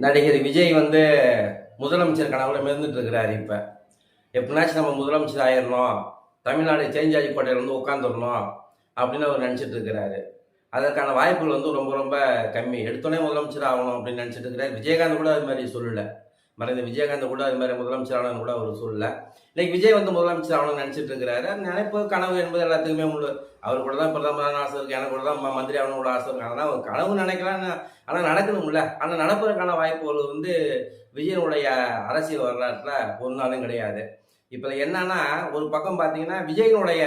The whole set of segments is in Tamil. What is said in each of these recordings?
நடிகர் விஜய் வந்து முதலமைச்சர் கனவுல மிதந்துட்டு இருக்கிறாரு இப்ப. எப்படினாச்சும் நம்ம முதலமைச்சர் ஆயிடணும் தமிழ்நாடு சேஞ்ச் ஆகி கோட்டையில் வந்து உட்காந்துடணும் அப்படின்னு அவர் நினச்சிட்டு இருக்கிறாரு அதற்கான வாய்ப்புகள் வந்து ரொம்ப ரொம்ப கம்மி. எடுத்தோடனே முதலமைச்சர் ஆகணும் அப்படின்னு நினச்சிட்டு இருக்கிறாரு விஜயகாந்த் கூட அது மாதிரி சொல்லலை. மறைந்த விஜயகாந்த் கூட அது மாதிரி முதலமைச்சர் ஆகணும்னு கூட அவர் சொல்லல. இன்னைக்கு விஜய் வந்து முதலமைச்சர் ஆகணும்னு நினைச்சிட்டு இருக்கிறாரு. நினைப்பு கனவு என்பது எல்லாத்துக்குமே உண்டு. அவர் கூட தான் பிரதமரான ஆசை இருக்கு எனக்கு கூட தான் ம- மந்திரி ஆகணும் கூட ஆசை இருக்கு. ஆனால் கனவு நினைக்கலாம் ஆனால் நடக்கணும்ல. ஆனால் நடப்பதற்கான வாய்ப்புகள் வந்து விஜயனுடைய அரசியல் வரலாற்றில் ஒரு நாளும் கிடையாது. இப்போ என்னன்னா ஒரு பக்கம் பார்த்தீங்கன்னா விஜயனுடைய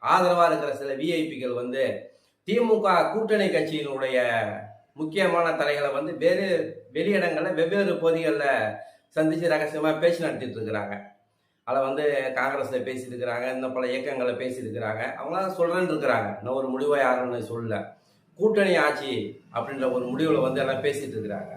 ஆதரவாக இருக்கிற சில விஐபிகள் வந்து திமுக கூட்டணி கட்சியினுடைய முக்கியமான தலைகளை வந்து வேறு வெளியிடங்களில் வெவ்வேறு பகுதிகளில் சந்தித்து ரகசியமாக பேச்சு நடத்திட்டு இருக்கிறாங்க. அதில் வந்து காங்கிரஸில் பேசியிருக்கிறாங்க இன்னும் பல இயக்கங்களை பேசியிருக்கிறாங்க. அவங்களாம் சொல்கிறேன்னு இருக்கிறாங்க. இன்னும் ஒரு முடிவை யாருன்னு சொல்லல. கூட்டணி ஆட்சி அப்படின்ற ஒரு முடிவில் வந்து எல்லாம் பேசிகிட்டு இருக்கிறாங்க.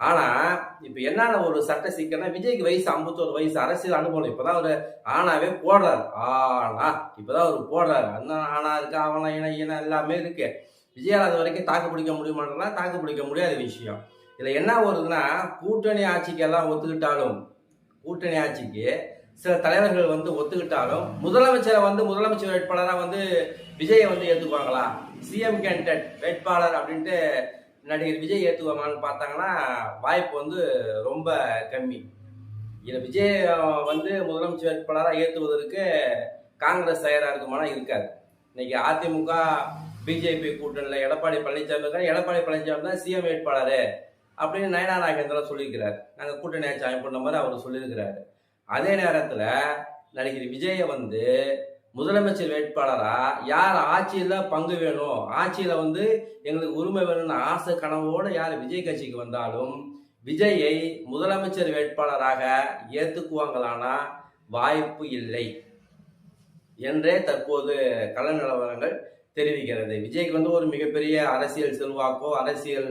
ஆனால் இப்போ என்னென்ன ஒரு சட்ட சிக்கல்னா விஜய்க்கு வயசு ஐம்பத்தோரு வயசு அரசியல் அனுபவம். இப்போ தான் அவர் ஆனாவே போடுறாரு. ஆனா இப்போ தான் அவர் போடுறாரு. அண்ணன் ஆனா இருக்கு அவனா இன இன எல்லாமே இருக்குது விஜயால் அது வரைக்கும் தாக்கு பிடிக்க முடியுமான்றா தாக்கு பிடிக்க முடியாத விஷயம். இதில் என்ன வருதுன்னா கூட்டணி ஆட்சிக்கு எல்லாம் ஒத்துக்கிட்டாலும் கூட்டணி ஆட்சிக்கு சில தலைவர்கள் வந்து ஒத்துக்கிட்டாலும் முதலமைச்சரை வந்து முதலமைச்சர் வேட்பாளராக வந்து விஜயை வந்து ஏற்றுக்குவாங்களா? சிஎம் கேண்டட் வேட்பாளர் அப்படின்ட்டு நடிகர் விஜய் ஏற்றுக்குவாங்கன்னு பார்த்தாங்கன்னா வாய்ப்பு வந்து ரொம்ப கம்மி. இதில் விஜய் வந்து முதலமைச்சர் வேட்பாளராக ஏற்றுவதற்கு காங்கிரஸ் தயாராக இருக்குமானா இருக்காது. இன்னைக்கு அதிமுக பிஜேபி கூட்டணியில் எடப்பாடி பழனிசாமி இருக்காரு. எடப்பாடி பழனிசாமி தான் சிஎம் வேட்பாளர் அப்படின்னு நயனா நாகேந்திரா சொல்லியிருக்கிறார். நாங்கள் கூட்டணி ஆட்சி அமைப்புன்ற மாதிரி அவர் சொல்லியிருக்கிறாரு. அதே நேரத்தில் நடிகர் விஜயை வந்து முதலமைச்சர் வேட்பாளராக யார் ஆட்சியில் பங்கு வேணும் ஆட்சியில் வந்து எங்களுக்கு உரிமை வேணும்னு ஆசை கனவோடு யார் விஜய் கட்சிக்கு வந்தாலும் விஜயை முதலமைச்சர் வேட்பாளராக ஏற்றுக்குவாங்களானா வாய்ப்பு இல்லை. என்றே தற்போது கள நிலவரங்கள் தெரிவிக்கிறது. விஜய்க்கு வந்து ஒரு மிகப்பெரிய அரசியல் செல்வாக்கோ அரசியல்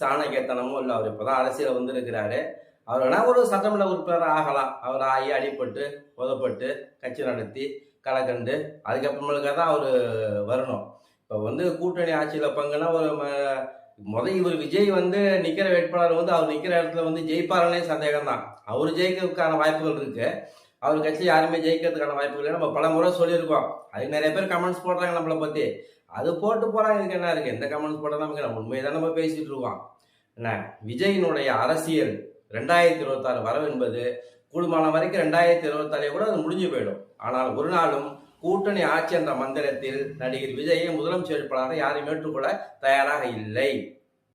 சாணக்கியத்தனமோ இல்லை. அவர் இப்போதான் அரசியல் வந்திருக்கிறாரு. அவர் வேணா ஒரு சட்டமன்ற உறுப்பினர் ஆகலாம். அவர் ஆகி அடிப்பட்டு உதப்பட்டு கட்சி நடத்தி கலக்கண்டு அதுக்கப்புறமேலுக்காக தான் அவர் வரணும். இப்போ வந்து கூட்டணி ஆட்சியில் பங்குனா ஒரு ம- முத இவர் விஜய் வந்து நிற்கிற வேட்பாளர் வந்து அவர் நிற்கிற இடத்துல வந்து ஜெயிப்பாருன்னே சந்தேகம் தான் அவர் ஜெயிக்கிறதுக்கான வாய்ப்புகள் இருக்குது அவர் கட்சி யாருமே ஜெயிக்கிறதுக்கான வாய்ப்பு இல்லை. நம்ம பல முறை சொல்லியிருக்கோம். அதுக்கு நிறைய பேர் கமெண்ட்ஸ் போடுறாங்க நம்மளை பற்றி அது போட்டு போகிறாங்க இதுக்கு என்ன இருக்குது எந்த கமெண்ட்ஸ் போட்டால் நமக்கு நம்ம உண்மையை தான் நம்ம பேசிட்டு இருக்கோம். என்ன? விஜயினுடைய அரசியல் ரெண்டாயிரத்தி இருபத்தாறு வரவு என்பது கூடுமான வரைக்கும் ரெண்டாயிரத்தி இருபத்தாலே கூட அது முடிஞ்சு போயிடும். ஆனால் ஒரு நாளும் கூட்டணி ஆட்சி என்ற மந்திரத்தில் நடிகர் விஜயை முதலமைச்சர் வேட்பாளரை யாரும் ஏற்றுக்கொள்ள தயாராக இல்லை.